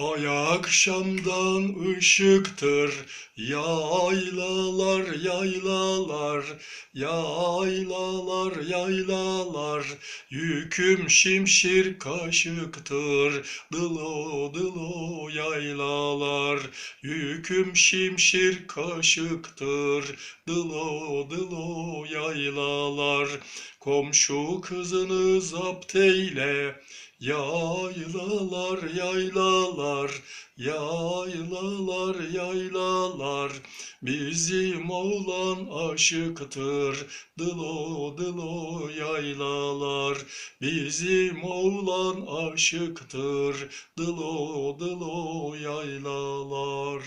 Akşamdan ışıktır yaylalar yaylalar yaylalar yaylalar. Yüküm şimşir kaşıktır dılo dılo yaylalar. Yüküm şimşir kaşıktır dılo dılo yaylalar komşu kızını zapt eyle Yaylalar, yaylalar, yaylalar, yaylalar, bizim oğlan aşıktır, dılo dılo yaylalar, bizim oğlan aşıktır, dılo dılo yaylalar.